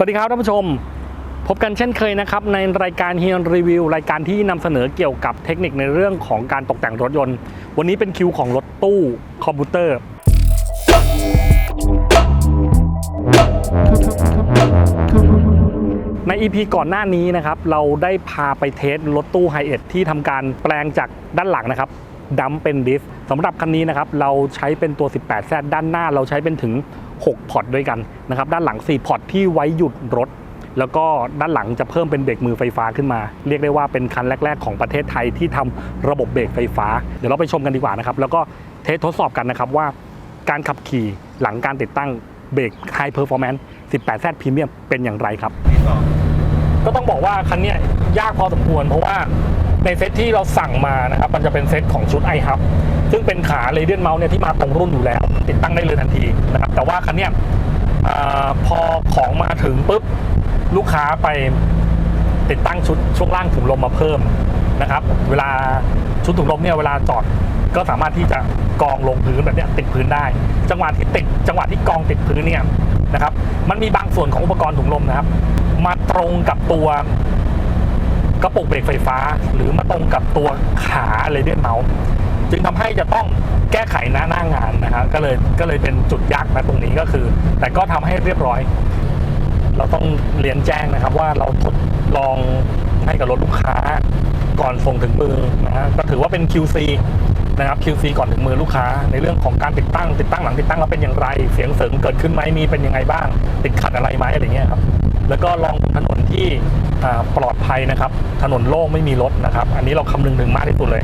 สวัสดีครับท่านผู้ชม พบกันเช่นเคยนะครับในรายการเฮียนรีวิวรายการที่นำเสนอเกี่ยวกับเทคนิคในเรื่องของการตกแต่งรถยนต์ วันนี้เป็นคิวของรถตู้คอมพิวเตอร์ ใน EP ก่อนหน้านี้นะครับ เราได้พาไปเทสรถตู้ไฮเอทที่ทำการแปลงจากด้านหลังนะครับดัมเป็นดิฟสำหรับคันนี้นะครับ เราใช้เป็นตัว 18แซดด้านหน้า เราใช้เป็นถึง 6พอร์ตด้วยกันนะครับด้านหลัง 4 พอร์ตที่ไว้หยุดรถ แล้วก็ด้านหลังจะเพิ่มเป็นเบรกมือไฟฟ้าขึ้นมา เรียกได้ว่าเป็นคันแรก ๆ ของประเทศไทยที่ทำระบบเบรกไฟฟ้า เดี๋ยวเราไปชมกันดีกว่านะครับแล้วก็เทสทดสอบกันนะครับว่า การขับขี่หลังการติดตั้งเบรก High Performance 18 Z Premium เป็นอย่างไรครับ ก็ต้องบอกว่าคันนี้ยากพอสมควรเพราะว่า ในเซตที่เราสั่งมานะครับมันจะเป็นเซตของชุด i h u b ซึ่งเป็นขา r a d i a n Mouse เนี่ยที่มาตรงรุ่นอยู่แล้ว ติดตั้งได้เลยทันทีนะครับแต่ว่าคันเนี้ยอพอของมาถึงปุ๊บลูกค้าไปติดตั้งชุดช่วงล่างถุงลมมาเพิ่มนะครับ เวลาชุดถุงลมเนี่ยเวลาจอดก็สามารถที่จะกองลงพื้นแบบนี้ติดพื้นได้ จังหวะที่ติดจังหวะที่กองติดพื้นเนี่ยนะครับ มันมีบางส่วนของอุปกรณ์ถุงลมนะครับ มาตรงกับตัว กระปุกเบรกไฟฟ้า หรือมาตรงกับตัวขาเรเดียนเมาส์จึงทำให้จะต้องแก้ไขหน้าหน้างานนะฮะก็เลยก็เลยเป็นจุดยากนะตรงนี้ก็คือ แต่ก็ทำให้เรียบร้อย เราต้องเรียนแจ้งนะครับว่าเราทดลองให้กับรถลูกค้าก่อนส่งถึงมือนะฮะก็ถือว่าเป็น QC นะครับ QC ก่อนถึงมือลูกค้า ในเรื่องของการติดตั้ง ติดตั้งหลังติดตั้งแล้วเป็นอย่างไร เสียงเสริงเกิดขึ้นไหมมีเป็นยังไงบ้าง ติดขัดอะไรไหมอะไรเงี้ยครับ แล้วก็ลองถนนที่ปลอดภัยนะครับ ถนนโล่งไม่มีรถนะครับ อันนี้เราคำนึงถึงมากที่สุดเลย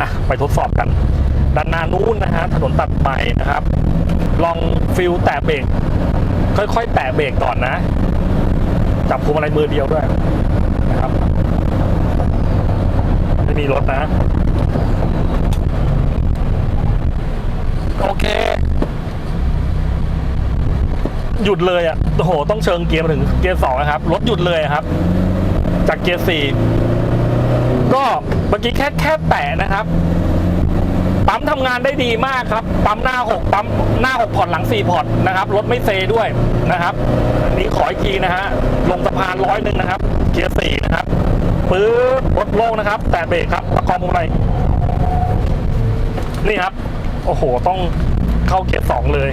อะไปทดสอบกัน ด้านหน้านู้นนะฮะถนนตัดใหม่นะครับ ลองฟิลแตะเบรกค่อยๆ แตะเบรกก่อนนะ จับพวงมาลัยมือเดียวด้วยนะครับไม่มีรถนะ โอเค หยุดเลยอะโอ้โห ต้องเชิงเกียร์มาถึงเกียร์สองนะครับ รถหยุดเลยครับ จากเกียร์สี่ก็เมื่อกี้แค่แค่แตะนะครับ ปั๊มทำงานได้ดีมากครับ ปั๊มหน้า6ปั๊มหน้า6พอร์ตหลัง4พอร์ตนะครับ รถไม่เซด้วยนะครับนี้ขออีกทีนะฮะ ลงสะพานร้อยหนึ่งนะครับ เกียร์4นะครับปื๊บรถโล่งนะครับ แต่เบรกครับประคองพวงมาลัยนี่ครับ โอ้โห ต้องเข้าเกียร์2เลย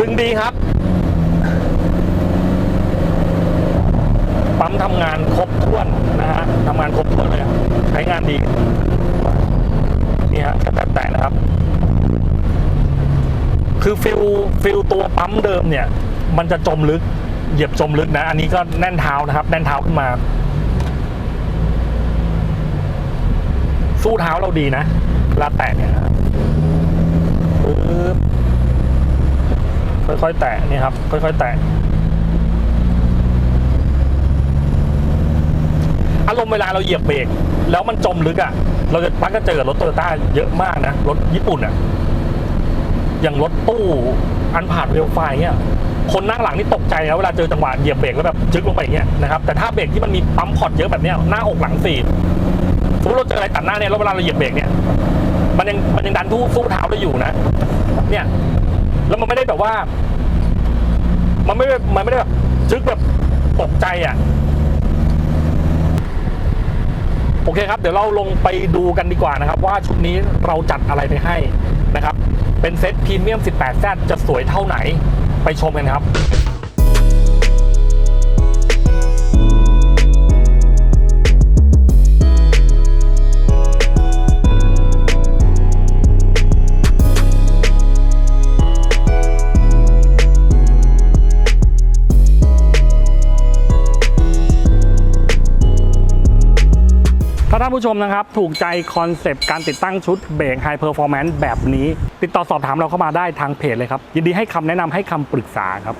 ดึงดี ครับ ปั๊มทำงานครบถ้วนนะฮะทำงานครบถ้วนเลยใช้งานดีนี่ฮะแค่แตะนะครับ คือฟิลฟิลตัวปั๊มเดิมเนี่ย มันจะจมลึก เหยียบจมลึกนะ อันนี้ก็แน่นเท้านะครับ แน่นเท้าขึ้นมา สู้เท้าเราดีนะเวลาแตะเนี่ยปึ๊บ ค่อยๆ แตะนี่ครับ ค่อยๆ แตะ อารมณ์เวลาเราเหยียบเบรกแล้วมันจมลึกอะ่ะ เราจะมักจะเจอรถโตโยต้าเยอะมากนะ รถญี่ปุ่นอะ่ะ อย่างรถตู้อันผ่านเวลไฟเนี่ยคนนั่งหลังนี่ตกใจนะเวลาเจอจังหวะเหยียบเบรกแล้วแบบจึ๊กลงไปอย่างเงี้ยนะครับ แต่ถ้าเบรกที่มันมีปั๊มพอร์ตเยอะแบบเนี้ยหน้าอกหลังสี่สมมติเราเจออะไรตัดหน้าเนี่ยแล้วเวลาเราเหยียบเบรกเนี่ย มันยังมันยังดันทู่สู้เท้าได้อยู่นะ เนี่ย แล้วมันไม่ได้แบบว่า มันไม่ได้มันไม่ได้แบบซึกแบบตกใจอะ โอเคครับ เดี๋ยวเราลงไปดูกันดีกว่านะครับ ว่าชุดนี้เราจัดอะไรไปให้นะครับ เป็นเซ็ตพรีเมียม 18แซจะสวยเท่าไหนไปชมกันครับาท่านผู้ชมนะครับ ถูกใจคอนเซปต์การติดตั้งชุดเบรกไฮเพอร์ฟอร์แมนซ์แบบนี้ ติดต่อสอบถามเราเข้ามาได้ทางเพจเลยครับ ยินดีให้คำแนะนำให้คำปรึกษาครับ